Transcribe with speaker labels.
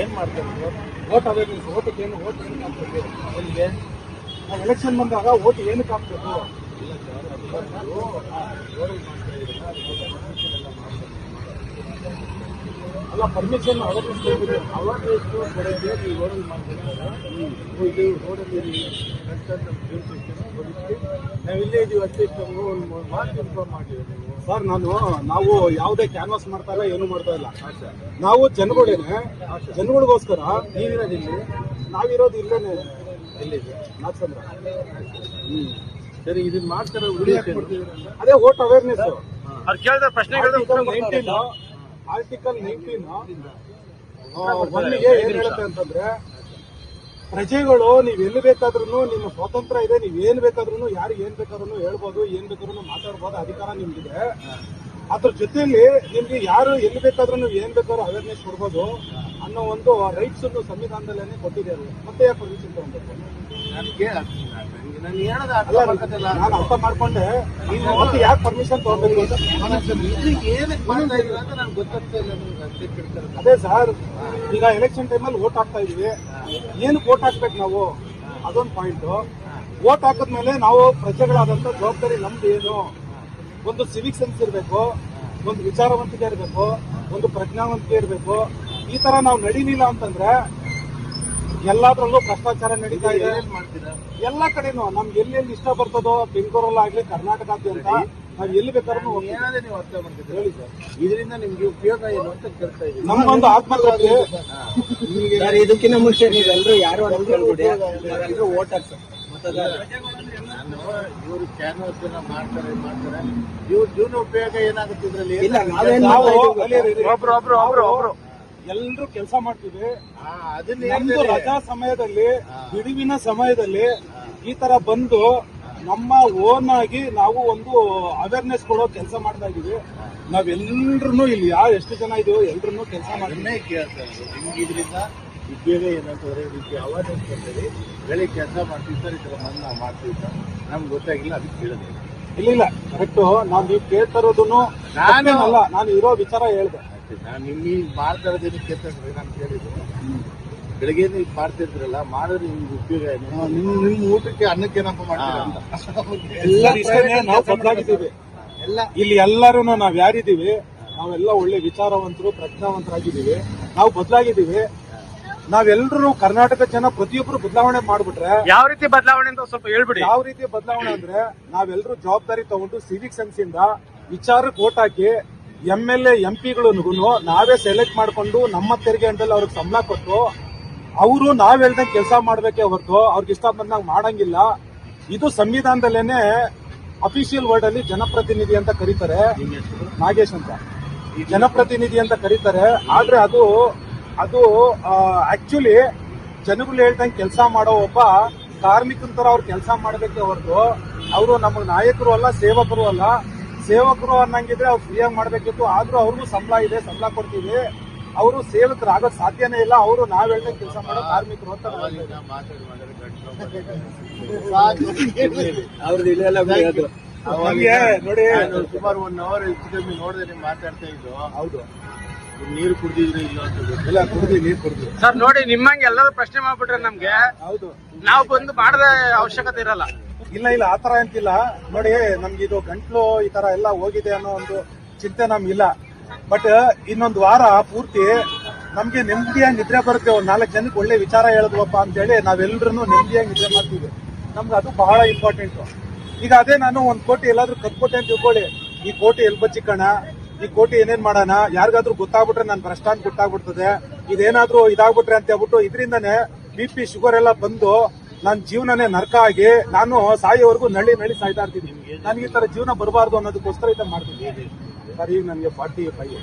Speaker 1: ಏನ್ ಮಾಡ್ತಾರೆ vote awareness ಓಟಕ್ಕೆ ಏನು ಓಟ್ ಏನಕ್ಕೆ ಹಾಕ್ಬೇಕು ಎಲ್ಲಿಗೆ? ನಾವು ಎಲೆಕ್ಷನ್ ಬಂದಾಗ ಓಟ್ ಏನಕ್ಕೆ ಹಾಕ್ಬೇಕು ಅಲ್ಲ ಪರ್ಮಿಷನ್ ಕೊಡೋದೇ ನೀವು ರೋಡಲ್ಲಿ ಇದು ರೋಡಲ್ಲಿ ನಾವು ಇಲ್ಲೇ ಇದೀವಿ ಅಟ್ಲೀಸ್ಟ್ ನಮಗೂ ಒಂದು ಮಾತು ಇನ್ಫಾರ್ಮ್ ಮಾಡಿದ್ದೀವಿ ನೀವು. ಸರ್ ನಾನು ನಾವು ಯಾವುದೇ ಕ್ಯಾನ್ವಾಸ್ ಮಾಡ್ತಾ ಇಲ್ಲ ಏನು ಮಾಡ್ತಾ ಇಲ್ಲ. ನಾವು ಜನಗಳೇನೆ ಜನಗಳಿಗೋಸ್ಕರ ನೀವಿರೋದು ಇಲ್ಲಿ? ನಾವಿರೋದು ಇಲ್ಲೇನೆ. ಎಲ್ಲಿದೆ ಸರಿ ಇದನ್ನ ಮಾಡ್ತಾರೆ ಅದೇ ಓಟ್ ಅವೇರ್ನೆಸ್
Speaker 2: ಅವ್ರು ಕೇಳಿದ ಪ್ರಶ್ನೆಗಳು
Speaker 1: ಆರ್ಟಿಕಲ್ ನೈನ್ಟೀನ್ ಒಂದಿಗೆ ಏನ್ ಹೇಳುತ್ತೆ ಅಂತಂದ್ರೆ ಪ್ರಜೆಗಳು ನೀವ್ ಎಲ್ಲಿ ಬೇಕಾದ್ರೂ ನಿಮ್ಮ ಸ್ವಾತಂತ್ರ್ಯ ಇದೆ ನೀವ್ ಏನ್ ಬೇಕಾದ್ರೂ ಯಾರು ಏನ್ ಬೇಕಾದ್ರೂ ಹೇಳ್ಬೋದು ಏನ್ ಬೇಕಾದ್ರೂ ಮಾತಾಡ್ಬೋದು ಅಧಿಕಾರ ನಿಮ್ಗಿದೆ. ಅದ್ರ ಜೊತೆಯಲ್ಲಿ ನಿಮ್ಗೆ ಯಾರು ಎಲ್ಲಿ ಬೇಕಾದ್ರೂ ನೀವು ಏನ್ ಬೇಕಾದ್ರೂ ಅವೇರ್ನೆಸ್ ಕೊಡ್ಬೋದು ಅನ್ನೋ ಒಂದು ರೈಟ್ಸ್ ಅನ್ನು ಸಂವಿಧಾನದಲ್ಲೇ ಕೊಟ್ಟಿದ್ದಾರೆ ಮತ್ತೆ ಯಾಕೆ
Speaker 2: ನನಗೆ ನಾನು
Speaker 1: ಅರ್ಥ ಮಾಡ್ಕೊಂಡೆ. ಮತ್ತೆ ಯಾಕೆ ಪರ್ಮಿಷನ್ ತಗೋಬೇಕು
Speaker 2: ಏನಕ್ಕೆ
Speaker 1: ಅದೇ ಸರ್ ಈಗ ಎಲೆಕ್ಷನ್ ಟೈಮಲ್ಲಿ ವೋಟ್ ಹಾಕ್ತಾ ಇದೀವಿ ಏನು ವೋಟ್ ಹಾಕ್ಬೇಕು ನಾವು? ಅದೊಂದು ಪಾಯಿಂಟ್ ವೋಟ್ ಹಾಕಿದ್ಮೇಲೆ ನಾವು ಪ್ರಜೆಗಳಾದಂತ ಜವಾಬ್ದಾರಿ ನಮ್ದು ಏನು? ಒಂದು ಸಿವಿಕ್ ಸೆನ್ಸ್ ಇರಬೇಕು. ಒಂದು ವಿಚಾರವಂತಿಕೆ ಇರಬೇಕು ಒಂದು ಪ್ರಜ್ಞಾವಂತಿಕೆ ಇರಬೇಕು ಈ ತರ ನಾವು ನಡೀಲಿಲ್ಲ ಅಂತಂದ್ರೆ ಎಲ್ಲಾದ್ರಲ್ಲೂ ಭ್ರಷ್ಟಾಚಾರ ನಡೀತಾ ಇದೆ. ಎಲ್ಲಾ ಕಡೆನೂ ನಮ್ಗೆ ಎಲ್ಲೆಲ್ಲಿ ಇಷ್ಟ ಬರ್ತದೋ ಬೆಂಗಳೂರಲ್ಲಾಗ್ಲಿ ಕರ್ನಾಟಕದಾದ್ಯಂತ ನಾವು ಎಲ್ಲಿ ಬೇಕಾದ್ರೂ
Speaker 2: ನೀವು ಅರ್ಥ ಮಾಡ್ತಿದ್ದೀರಾ
Speaker 1: ಹೇಳಿ ಸರ್.
Speaker 2: ಇದರಿಂದ ನಿಮ್ಗೆ ಉಪಯೋಗ ಏನು ಅಂತ ಕೇಳ್ತಾ ಇದ್ದೀವಿ
Speaker 1: ನಮ್ಗೊಂದು ನಿಮಗೆ
Speaker 3: ಸರ್ ಇದಕ್ಕಿಂತ ಮುಂಚೆ ನೀವೆಲ್ಲರೂ ಯಾರು ನಾವೆಲ್ಲರೂ ಓಟ್
Speaker 2: ನಾನು ಇವರು ಕ್ಯಾನ್ವಾಸ್ ಮಾಡ್ತಾರೆ ಮಾಡ್ತಾರೆ. ಇವ್ರ ಜೀವನ ಉಪಯೋಗ ಏನಾಗುತ್ತೆ ಇದರಲ್ಲಿ?
Speaker 3: ಇಲ್ಲ ನಾವೇನ್.
Speaker 2: ಒಬ್ರು ಒಬ್ರು ಒಬ್ರು ಒಬ್ರು.
Speaker 1: ಎಲ್ರು ಕೆಲಸ ಮಾಡ್ತೀವಿ
Speaker 2: ಆ ಅದನ್ನ
Speaker 1: ನಮ್ದು ರಜಾ ಸಮಯದಲ್ಲಿ ಬಿಡುವಿನ ಸಮಯದಲ್ಲಿ ಈ ತರ ಬಂದು ನಮ್ಮ ಓನ್ ಆಗಿ ನಾವು ಒಂದು ಅವೇರ್ನೆಸ್ ಕೊಡೋ ಕೆಲಸ ಮಾಡ್ತಾ ಇದೀವಿ ನಾವೆಲ್ರು ಇಲ್ಲಿ ಯಾವ ಎಷ್ಟು ಜನ ಇದೀವೋ ಎಲ್ರು ಕೆಲಸ ಮಾಡ್ತೀವಿ.
Speaker 2: ಇರೋದು ಉದ್ಯೋಗ ಏನಂತಂದ್ರೆ ಇದಕ್ಕೆ ಅವೇರ್ನೆಸ್ ಕೊಡ್ತೀವಿ ಬೆಳಿಗ್ಗೆ ಕೆಲಸ ಮಾಡ್ತೀವಿ ಸರ್ ಈ ಥರ ನಾವು ಮಾಡ್ತೀವಿ ಸರ್ ನಮ್ಗೆ ಗೊತ್ತಾಗಿಲ್ಲ ಅದಕ್ಕೆ ಕೇಳಿದೆ.
Speaker 1: ಇಲ್ಲ ಇಲ್ಲ. ಬಟ್ಟು ನಾನು ನೀವು ಕೇಳ್ತಾ
Speaker 2: ನಾನು-
Speaker 1: ಅಲ್ಲ ನಾನು ಇರೋ ವಿಚಾರ ಹೇಳ್ದೆ.
Speaker 2: ನಾನು ನಿಮ್ಗೆ ಈಗ ಮಾಡ್ತಾ ಇರೋದೇನಕ್ಕೆ ಅಂತಂದ್ರೆ ನಾನು ಕೇಳಿದ್ದು. ಬೆಳಗ್ಗೆ ನೀವು ಮಾಡ್ತಿರ್ತೀರಲ್ಲ ಮಾಡಿದ್ರೆ ನಿಮ್ಗೆ ಉಪಯೋಗ ಏನು? ನಿಮ್ಮ ನಿಮ್ಮ ಊಟಕ್ಕೆ ಅನ್ನಕ್ಕೆ ಏನಪ್ಪ ಮಾಡ್ತೀರ ಅಂತ.
Speaker 1: ಇಷ್ಟನೇ ನಾವು ಬದಲಾಗಿದ್ದೀವಿ
Speaker 2: ಎಲ್ಲ.
Speaker 1: ಇಲ್ಲಿ ಎಲ್ಲರೂ ನಾವು ಯಾರಿದ್ದೀವಿ ನಾವೆಲ್ಲ ಒಳ್ಳೆ ವಿಚಾರವಂತರು ಪ್ರಜ್ಞಾವಂತರಾಗಿದ್ದೀವಿ. ನಾವು ಬದಲಾಗಿದ್ದೀವಿ. ನಾವೆಲ್ಲರೂ ಕರ್ನಾಟಕ ಜನ ಪ್ರತಿಯೊಬ್ಬರು ಬದಲಾವಣೆ ಮಾಡ್ಬಿಟ್ರೆ
Speaker 2: ಯಾವ ರೀತಿ ಬದಲಾವಣೆ ಅಂತ ಸ್ವಲ್ಪ ಹೇಳ್ಬಿಡಿ.
Speaker 1: ಯಾವ ರೀತಿ ಬದಲಾವಣೆ ಅಂದ್ರೆ ನಾವೆಲ್ಲರೂ ಜವಾಬ್ದಾರಿ ತಗೊಂಡು ಸಿವಿಕ್ ಸೆನ್ಸ್ ಇಂದ ವಿಚಾರಕ್ಕೆ ಓಟ್ ಹಾಕಿ ಎಂ ಎಲ್ ಎ ಎಂ ಪಿಗಳಿಗೂ ನಾವೇ ಸೆಲೆಕ್ಟ್ ಮಾಡ್ಕೊಂಡು ನಮ್ಮ ತೆರಿಗೆ ಅಂಡಲ್ಲಿ ಅವ್ರಿಗೆ ಸಂಬಳ ಕೊಟ್ಟು ಅವರು ನಾವ್ ಹೇಳ್ದಂಗೆ ಕೆಲಸ ಮಾಡ್ಬೇಕೇ ಹೊರತು ಅವ್ರಿಗೆ ಇಷ್ಟ ಬಂದಂಗೆ ಮಾಡಂಗಿಲ್ಲ. ಇದು ಸಂವಿಧಾನದಲ್ಲೇನೆ ಅಫಿಷಿಯಲ್ ವರ್ಡ್ ಅಲ್ಲಿ ಜನಪ್ರತಿನಿಧಿ ಅಂತ ಕರೀತಾರೆ. ನಾಗೇಶ್ ಅಂತ. ಜನಪ್ರತಿನಿಧಿ ಅಂತ ಕರೀತಾರೆ. ಆದ್ರೆ ಅದು ಅದು ಆಕ್ಚುಲಿ ಜನಗಳು ಹೇಳ್ದಂಗೆ ಕೆಲಸ ಮಾಡೋ ಒಬ್ಬ ಕಾರ್ಮಿಕನ ತರ ಅವ್ರು ಕೆಲಸ ಮಾಡಬೇಕೇ ಹೊರತು ಅವರು ನಮ್ಮ ನಾಯಕರು ಅಲ್ಲ ಸೇವಕರು ಅಲ್ಲ. ಸೇವಕರು ಅನ್ನಂಗಿದ್ರೆ ಅವ್ರು ಫ್ರೀಯಾಗಿ ಮಾಡಬೇಕಿತ್ತು. ಆದರೂ ಅವ್ರಿಗೂ ಸಂಬಳ ಇದೆ ಸಂಬಳ ಕೊಡ್ತೀವಿ. ಅವರು ಸೇವಕರಾಗೋದ್ ಸಾಧ್ಯನೇ ಇಲ್ಲ. ಅವರು ನಾವ್ ಹೇಳ್ದಂಗೆ ಕೆಲಸ ಮಾಡೋ ಕಾರ್ಮಿಕರು ಅಂತ ನಮ್ಗೆ ನೋಡಿ
Speaker 2: ಸುಮಾರು ಒನ್ ಅವರ್ ಹೆಚ್ಚು ಕಮ್ಮಿ ನೋಡಿದ್ರೆ ಮಾತಾಡ್ತಾ ಇದ್ದು.
Speaker 1: ಹೌದು.
Speaker 2: ನೀರು ಕುಡ್ದಿದ್ರೆ ಇಲ್ಲ ಅಂತ ಗೊತ್ತಿಲ್ಲ.
Speaker 1: ಇಲ್ಲ ಕುಡ್ದಿ ನೀರ್ ಕುಡ್ದಿ.
Speaker 4: ಸರ್ ನೋಡಿ ನಿಮ್ಮಂಗೆ ಎಲ್ಲರೂ ಪ್ರಶ್ನೆ ಮಾಡ್ಬಿಟ್ರೆ ನಮ್ಗೆ
Speaker 1: ಹೌದು.
Speaker 4: ನಾವು ಬಂದು ಮಾಡದ ಅವಶ್ಯಕತೆ ಇರಲ್ಲ.
Speaker 1: ಇಲ್ಲ ಇಲ್ಲ ಆತರ ಅಂತಿಲ್ಲ. ನೋಡಿ ನಮ್ಗೆ ಇದು ಗಂಟ್ಲು ಈ ತರ ಎಲ್ಲ ಹೋಗಿದೆ ಅನ್ನೋ ಒಂದು ಚಿಂತೆ ನಮ್ಗಿಲ್ಲ ಬಟ್ ಇನ್ನೊಂದು ವಾರ ಪೂರ್ತಿ ನಮ್ಗೆ ನೆಮ್ಮದಿಯಾಗಿ ನಿದ್ರೆ ಬರುತ್ತೆ. ಒಂದು ನಾಲ್ಕು ಜನಕ್ಕೆ ಒಳ್ಳೆ ವಿಚಾರ ಹೇಳಿದ್ವಪ್ಪ ಅಂತೇಳಿ ನಾವೆಲ್ಲರೂ ನೆಮ್ಮದಿಯಾಗಿ ನಿದ್ರೆ ಮಾಡ್ತೀವಿ. ನಮ್ಗೆ ಅದು ಬಹಳ ಇಂಪಾರ್ಟೆಂಟ್ ಈಗ ಅದೇ ನಾನು ಒಂದು ಕೋಟಿ ಎಲ್ಲಾದ್ರೂ ಕತ್ಕೊಟ್ಟೆ ಅಂತ ತಿಳ್ಕೊಳ್ಳಿ. ಈ ಕೋಟಿ ಎಲ್ಲಿ ಬಚ್ಚಿಕಣ ಈ ಕೋಟಿ ಏನೇನ್ ಮಾಡೋಣ? ಯಾರಿಗಾದ್ರೂ ಗೊತ್ತಾಗ್ಬಿಟ್ರೆ ನಾನು ಭ್ರಷ್ಟ ಅಂತ ಗೊತ್ತಾಗ್ಬಿಡ್ತದೆ ಇದೇನಾದ್ರೂ ಇದಾಗ್ಬಿಟ್ರೆ ಅಂತ ಹೇಳ್ಬಿಟ್ಟು ಇದರಿಂದನೇ ಬಿ ಪಿ ಶುಗರ್ ಎಲ್ಲ ಬಂದು ನನ್ನ ಜೀವನನೇ ನರ್ಕ ಆಗಿ ನಾನು ಸಾಯೋವರೆಗೂ ನಳ್ಳಿ ನಳ್ಳಿ ಸಾಯ್ತಾ ಇರ್ತೀನಿ. ನನಗೆ ಈ ತರ ಜೀವನ ಬರಬಾರ್ದು ಅನ್ನೋದಕ್ಕೋಸ್ಕರ ಇದನ್ನ ಮಾಡ್ತೀನಿ. ಸರ್ ನನಗೆ ಫಾರ್ಟಿ ಫೈವ್